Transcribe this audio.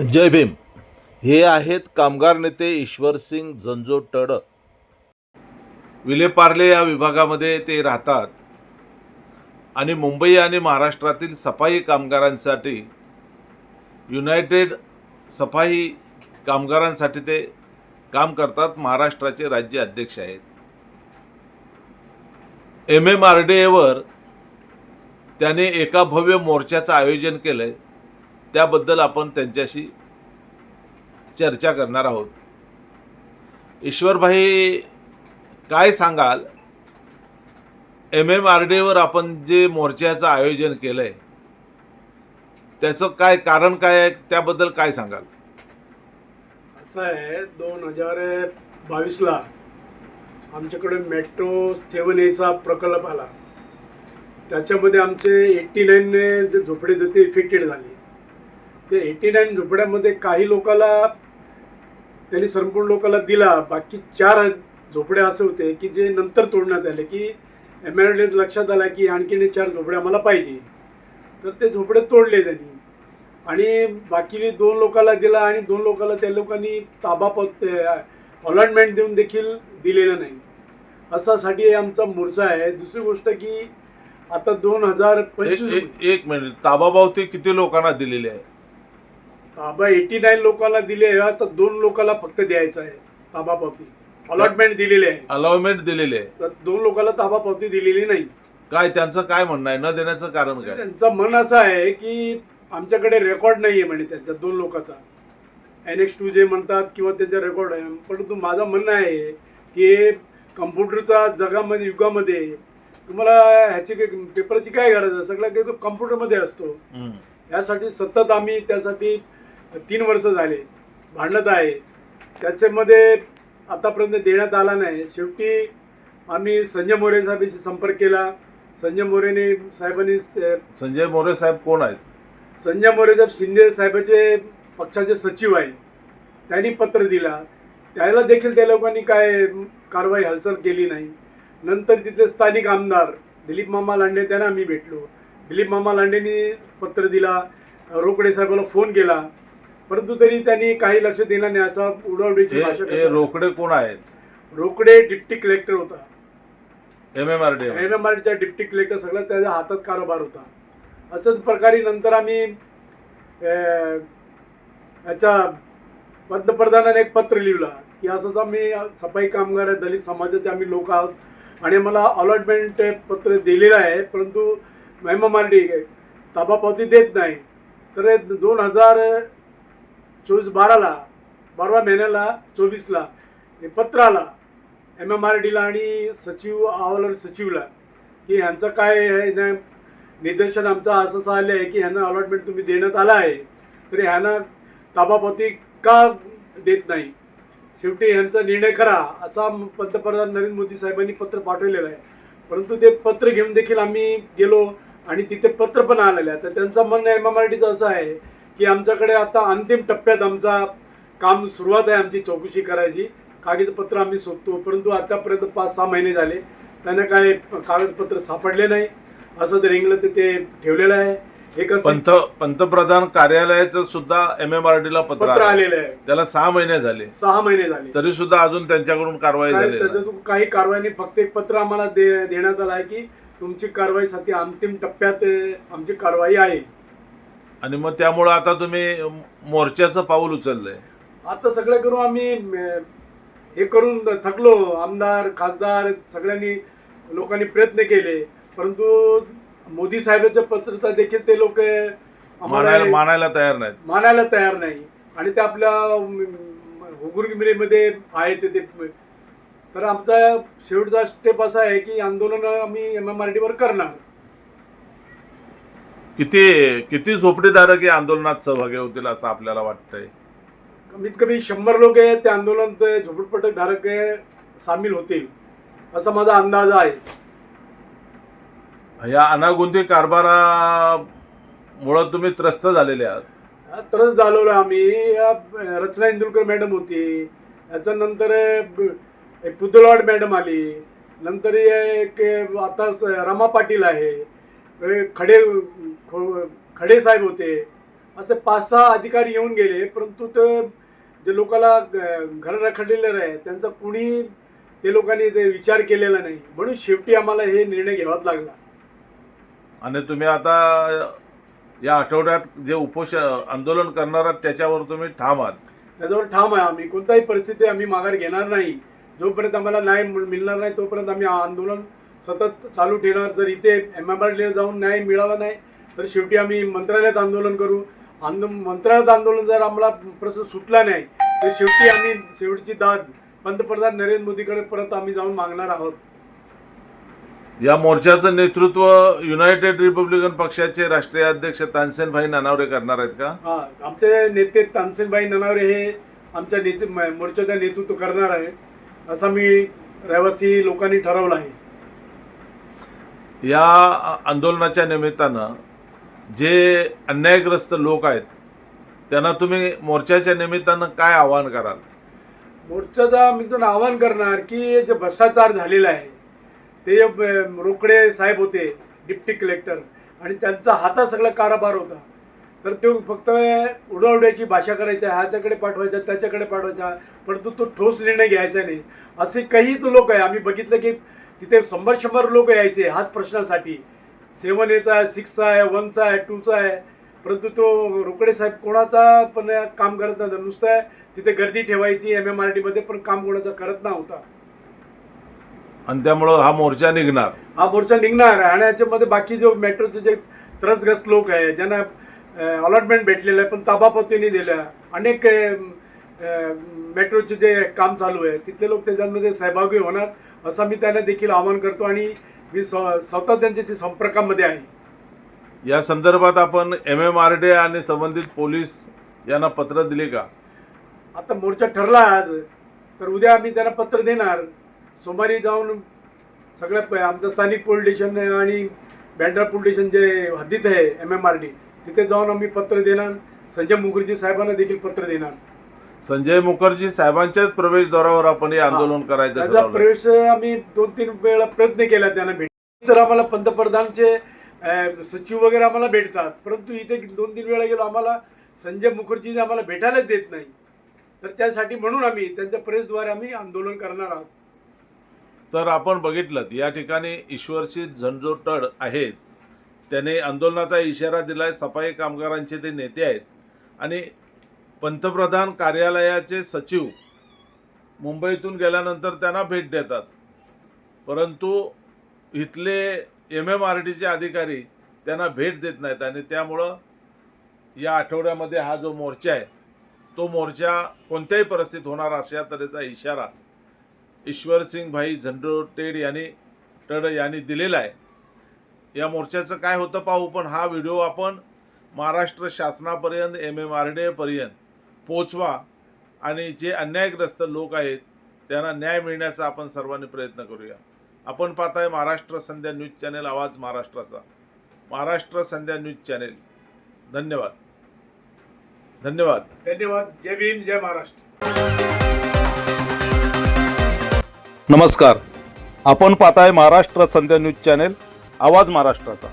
जय भीम. हे आहेत कामगार नेते ईश्वरसिंग जंजो टड विलेपार्ले या विभागामध्ये ते राहतात. आणि मुंबई आणि महाराष्ट्रातील सफाई कामगारांसाठी युनायटेड सफाई कामगारांसाठी ते काम करतात. महाराष्ट्राचे राज्य अध्यक्ष आहेत. एम एम आर डी एवर त्याने एका भव्य मोर्चाचं आयोजन केलं आहे त्याबद्दल आपण त्यांच्याशी चर्चा करणार आहोत. ईश्वरभाई काय सांगाल? एम एम आर डीवर आपण जे मोर्चाचं आयोजन केलं आहे त्याचं काय कारण काय आहे? त्याबद्दल काय सांगाल? असं आहे दोन हजार बावीसला आमच्याकडे मेट्रो सेवन एचा प्रकल्प आला. त्याच्यामध्ये आमचे एट्टी नाईन जे झोपडे होते इफेक्टेड झाले. ते एट्टी नाईन झोपड्यामध्ये काही लोकाला त्यांनी संपूर्ण लोकाला दिला. बाकी चार झोपड्या असे होते की जे नंतर तोडण्यात आले की एम लक्षात आला की आणखीन चार झोपड्या मला पाहिजे. तर ते झोपडे तोडले त्यांनी. आणि बाकी दोन लोकाला दिला आणि दोन लोकाला त्या लोकांनी ताबा पत अलॉटमेंट देऊन देखील दिलेलं नाही. असासाठी आमचा मोर्चा आहे. दुसरी गोष्ट की आता दोन हजार एक पंचवीस एक- एक मिनिट. ताबाबावती किती लोकांना दिलेली आहे? ताबा एटी नाईन लोकांना दिले आहे आता दोन लोकांना फक्त द्यायचं आहे ताबा पावती अलॉटमेंट दिलेली आहे. अलॉटमेंट दिलेली आहे. तर दोन लोकांना ताबा पावती दिलेली नाही. काय त्यांचं काय म्हणणं आहे? न देण्याचं कारण काय? त्यांचं मन असं आहे की आमच्याकडे रेकॉर्ड नाही आहे म्हणे त्यांचा दोन लोकांचा. एन एक्स टू जे म्हणतात किंवा त्यांचा रेकॉर्ड आहे. परंतु माझं म्हणणं आहे की कम्प्युटरचा जगामध्ये युगामध्ये तुम्हाला ह्याची पेपरची काय गरज आहे? सगळं काही कम्प्युटरमध्ये असतो. यासाठी सतत आम्ही त्यासाठी तीन वर्ष झाले. भांडत आहे. त्याच्यामध्ये आतापर्यंत देण्यात आला नाही. शेवटी आम्ही संजय मोरे साहेबांशी संपर्क केला. संजय मोरेने साहेबांनी संजय मोरे साहेब कोण आहेत? संजय मोरे साहेब शिंदे साहेबाचे पक्षाचे सचिव आहे त्यांनी पत्र दिला. त्याला देखील त्या लोकांनी काय कारवाई हालचाल केली नाही. नंतर तिथे स्थानिक आमदार दिलीप मामा लांडे त्यांना आम्ही भेटलो. दिलीप मामा लांडेंनी पत्र दिला. रोकडे साहेबाला फोन केला. परंतु तरी त्यांनी काही लक्ष दिलं नाही असा उडवडीची भाषा हे हे करतात. रोकडे कोण आहेत? रोकडे डिप्टी कलेक्टर होता. M M R D M M आरच्या डिप्टी कलेक्टर सगळं त्याच्या हातात कारभार होता. असंच प्रकारे नंतर आम्ही अं, याच्या पंतप्रधानाने एक पत्र लिहिलं. की असंच आम्ही सफाई कामगार आहे दलित समाजाचे आम्ही लोक आहोत. आणि मला अलॉटमेंट पत्र दिलेलं आहे परंतु एम एम आर डी ताबा पावती देत नाही. तर हे दोन हजार चोवीस बाराला बाराव्या महिन्याला चोवीसला हे पत्र आला एम एम आर डीला आणि सचिव अहवाल सचिवला की ह्यांचं काय आहे ना निदर्शन आमचं असं असं आलं आहे की ह्यांना अलॉटमेंट तुम्ही देण्यात आला आहे तरी ह्यांना ताबापती का देत नाही? शेवटी ह्यांचा निर्णय करा असा पंतप्रधान नरेंद्र मोदी साहेबांनी पत्र पाठवलेलं आहे. परंतु ते पत्र घेऊन देखील आम्ही गेलो आणि तिथे पत्र पण आलेलं आहे. तर त्यांचं म्हणणं एम एम आर डीचं असं आहे की आमच्याकडे आता अंतिम टप्प्यात आमचा काम सुरुवात आहे आमची चौकशी करायची. कागदपत्र आम्ही शोधतो परंतु आतापर्यंत पाच सहा महिने झाले. त्यांना काय कागदपत्र सापडले नाही. असं तर इंग्लंड ते ठेवलेलं आहे. पंत पंतप्रधान कार्यालयाचं सुद्धा एम एम आर डी ला पत्र पत्र आलं. आलेलं आहे. त्याला सहा महिने झाले. सहा महिने झाले. तरी सुद्धा अजून त्यांच्याकडून कारवाई झाली काही कारवाई नाही. फक्त एक पत्र आम्हाला देण्यात आलं आहे की तुमची कारवाईसाठी अंतिम टप्प्यात आमची कारवाई आहे. आणि मग त्यामुळं आता तुम्ही मोर्चाचं पाऊल उचललंय. आता सगळं करून आम्ही अं, हे करून थकलो. आमदार खासदार सगळ्यांनी लोकांनी प्रयत्न केले. परंतु मोदी साहेबांच्या पत्रता देखील ते लोक मानायला आम्हाला मानायला तयार नाहीत. मानायला तयार नाही. आणि ते आपल्या हुगुरगिरीमध्ये आहे ते ते. तर आमचा शेवटचा स्टेप असा आहे की आंदोलन आम्ही एम एम आर डीवर करणार. किती किती झोपडीधारक या आंदोलनात सहभागी होतील असं आपल्याला वाटतंय? कमीत कमी शंभर लोक आहेत ते आंदोलन ते झोपडपट्टक धारक हे सामील होतील असा माझा अंदाज आहे. या अनागोंदी कारभारामुळं तुम्ही त्रस्त झालेले आहात. तरच झालेलो आम्ही. रचना इंदुलकर मॅडम होती. याच्यानंतर एक पुतलवाड मॅडम आली. नंतर एक आता रमा पाटील आहे. खडे खो- खडे साहेब होते. असे पाच सहा अधिकारी येऊन गेले परंतु ते जे लोकांना घर रखडलेलं आहे त्यांचा कुणी ते लोकांनी ते विचार केलेला नाही. म्हणून शेवटी आम्हाला हे निर्णय घ्यावाच लागला. आणि तुम्ही आता या आठवड्यात जे उपोष आंदोलन करणार आहात त्याच्यावर तुम्ही ठाम आहात. त्याच्यावर ठाम आहे आम्ही. कोणताही परिस्थिती आम्ही माघार घेणार नाही. जोपर्यंत आम्हाला न्याय मिळ- मिळणार नाही तोपर्यंत आम्ही आंदोलन सतत चालू ठेवणार. जर इथे एम एम आर जाऊन न्याय मिळाला नाही तर शेवटी आम्ही मंत्रालयात आंदोलन करू. आंदो मंत्रालयात आंदोलन जर आम्हाला प्रश्न सुटला नाही तर शेवटी आम्ही शेवटची दाद पंतप्रधान नरेंद्र मोदीकडे परत आम्ही जाऊन मागणार आहोत. या मोर्चाचं नेतृत्व युनायटेड रिपब्लिकन पक्षाचे राष्ट्रीय अध्यक्ष तानसेनभाई नानावरे करणार आहेत का? हा आमचे नेते तानसेनबाई ननावरे हे आमच्या नेते मोर्चाचं नेतृत्व करणार आहे असं मी रहिवासी लोकांनी ठरवलं आहे. या आंदोलनाच्या निमित्तानं जे अन्यायग्रस्त लोक आहेत त्यांना तुम्ही मोर्चाच्या निमित्तानं काय आवाहन कराल? मोर्चाचा मी तुम्हाला आवाहन करणार की जे भ्रष्टाचार झालेला आहे ते रोकडे साहेब होते डिप्टी कलेक्टर आणि त्यांचा हातात सगळा कारभार होता. तर तो फक्त उडवड्याची भाषा करायच्या ह्याच्याकडे पाठवायचा त्याच्याकडे पाठवायचा परंतु तो ठोस निर्णय घ्यायचा नाही. असे काही तो लोक आहे आम्ही बघितलं की तिथे शंभर शंभर लोक यायचे हाच प्रश्नासाठी. सेवन एचा आहे सिक्सचा आहे वनचा आहे टूचा आहे. परंतु तो रोकडे साहेब कोणाचा पण काम करत नव्हता. नुसतं तिथे गर्दी ठेवायची एम एम आर टीमध्ये पण काम कोणाचा करत नव्हता. आणि त्यामुळं हा मोर्चा निघणार. हा मोर्चा निघणार आणि याच्यामध्ये बाकी जो मेट्रोचे जे त्रस्तग्रस्त लोक आहे ज्यांना अलॉटमेंट भेटलेलं आहे पण ताबापतीने दिल्या. अनेक मेट्रोचे जे काम चालू आहे तिथले लोक त्याच्यामध्ये सहभागी होणार. असं मी त्यांना देखील आवाहन करतो आणि मी स्वतः त्यांच्याशी संपर्कामध्ये आहे. या संदर्भात आपण एम एम आर डी आणि संबंधित पोलीस यांना पत्र दिले का? आता मोर्चा ठरला आज तर उद्या आम्ही त्यांना पत्र देणार. सोमवारी जाऊन सगळ्या आमचं स्थानिक पोलीस स्टेशन आणि बँड्रा पोलीस स्टेशन जे हद्दीत आहे एम एम आर डी तिथे जाऊन आम्ही पत्र देणार. संजय मुखर्जी साहेबांना देखील पत्र देणार. संजय मुखर्जी साहेबांच्याच प्रवेशद्वारावर आपण हे आंदोलन करायचं त्याचा ठरवलं प्रवेश आम्ही दोन तीन वेळा प्रयत्न केला त्यांना भेट तर आम्हाला पंतप्रधानचे अं, सचिव वगैरे आम्हाला भेटतात. परंतु इथे दोन तीन वेळा गेलो आम्हाला संजय मुखर्जी आम्हाला भेटायलाच देत नाही. तर त्यासाठी म्हणून आम्ही त्यांच्या प्रेसद्वारे आम्ही आंदोलन करणार आहोत. तर आपण बघितलं या ठिकाणी ईश्वरशी झंझोटड आहेत. त्याने आंदोलनाचा इशारा दिलाय सफाई कामगारांचे ते नेते आहेत. आणि पंतप्रधान कार्यालयाचे सचिव मुंबईतून गेल्यानंतर त्यांना भेट देतात. परंतु इथले एम एम आर टीचे अधिकारी त्यांना भेट देत नाहीत आणि त्यामुळं या आठवड्यामध्ये हा जो मोर्चा आहे तो मोर्चा कोणत्याही परिस्थितीत होणार अशा तऱ्हेचा इशारा ईश्वरसिंग भाई झंडोटेड यांनी टड यांनी दिलेला आहे. या मोर्चाचं काय होतं पाहू पण हा व्हिडिओ आपण महाराष्ट्र शासनापर्यंत एम एम आर डी एपर्यंत पोचवा आणि जे अन्यायग्रस्त लोक आहेत त्यांना न्याय मिळण्याचा आपण सर्वांनी प्रयत्न करूया. आपण पाहताय महाराष्ट्र संध्या न्यूज चॅनेल आवाज महाराष्ट्राचा. Maharashtra Sandhya news channel. धन्यवाद. धन्यवाद. धन्यवाद. जय भीम जय महाराष्ट्र. नमस्कार. आपण पाहताय महाराष्ट्र संध्या न्यूज चॅनेल आवाज महाराष्ट्राचा.